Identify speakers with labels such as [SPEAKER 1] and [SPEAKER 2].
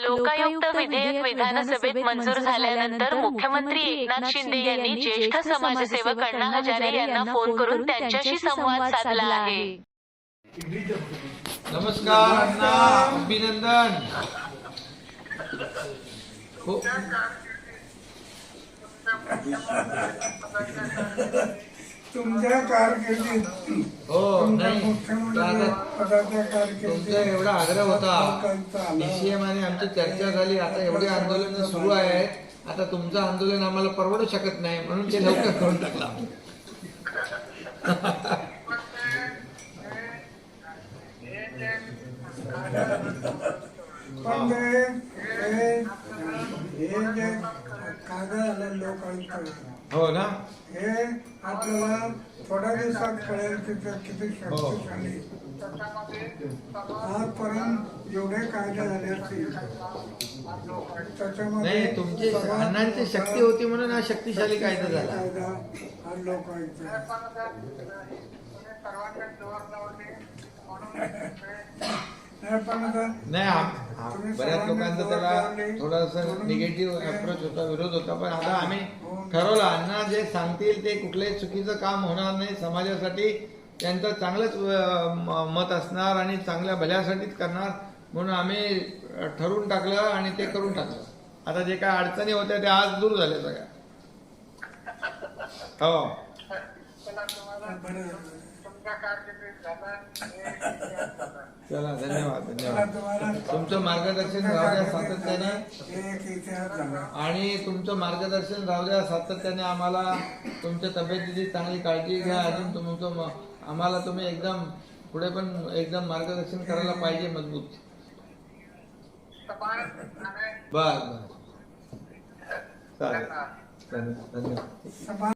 [SPEAKER 1] लोकायुक्त विधेयक विधानसभेत मंजूर झाल्यानंतर मुख्यमंत्री एकनाथ शिंदे यांनी ज्येष्ठ समाजसेवक अण्णा हजारे यांना फोन करून त्यांच्याशी संवाद साधला आहे.
[SPEAKER 2] नमस्कार अण्णा अभिनंदन. हो.
[SPEAKER 3] तुमच्या कारकिर्दीत
[SPEAKER 2] हो नाही. तुमचा एवढा आग्रह होता. बीसीएम आणि आमची चर्चा झाली. आता एवढे आंदोलन सुरू आहेत. आता तुमचं आंदोलन आम्हाला परवडू शकत नाही म्हणून ते लवकर करून टाकला.
[SPEAKER 3] पण ते हे- हे लोकांचं
[SPEAKER 2] हो ना?
[SPEAKER 3] हे आपल्याला थोड्या दिवसात कळेल की ते किती
[SPEAKER 2] हो.
[SPEAKER 3] शक्तिशाली आजपर्यंत एवढे कायदे झाले असतील. त्याच्यामध्ये
[SPEAKER 2] नाही तुमची
[SPEAKER 3] सर्वात
[SPEAKER 2] अण्णांची शक्ती होती म्हणून हा शक्तिशाली कायदा झाला.
[SPEAKER 3] कायदा हा
[SPEAKER 2] आम- आम- बऱ्याच लोकांचा त्याला थोडासा निगेटिव्ह अप्रोच होता विरोध होता. पण आता आम्ही ठरवलं अण्णा जे सांगतील ते कुठलंही चुकीचं काम होणार नाही. समाजासाठी त्यांचं चांगलंच मत असणार आणि चांगल्या भल्यासाठीच करणार म्हणून आम्ही ठरवून टाकलं आणि ते करून टाकलं. आता जे काय अडचणी होत्या त्या आज दूर झाल्या सगळ्या. हो.
[SPEAKER 3] बरं
[SPEAKER 2] चला धन्यवाद धन्यवाद. तुमचं मार्गदर्शन राहू द्या सातत्याने.
[SPEAKER 3] एक इतिहास झाला
[SPEAKER 2] आणि तुमचं मार्गदर्शन राहू द्या सातत्याने. आम्हाला तुमच्या तब्येतीची चांगली काळजी घ्या. अजून तुमचं आम्हाला तुम्ही एकदम पुढे पण एकदम मार्गदर्शन करायला पाहिजे मजबूत. बर बर. चालेल. धन्यवाद.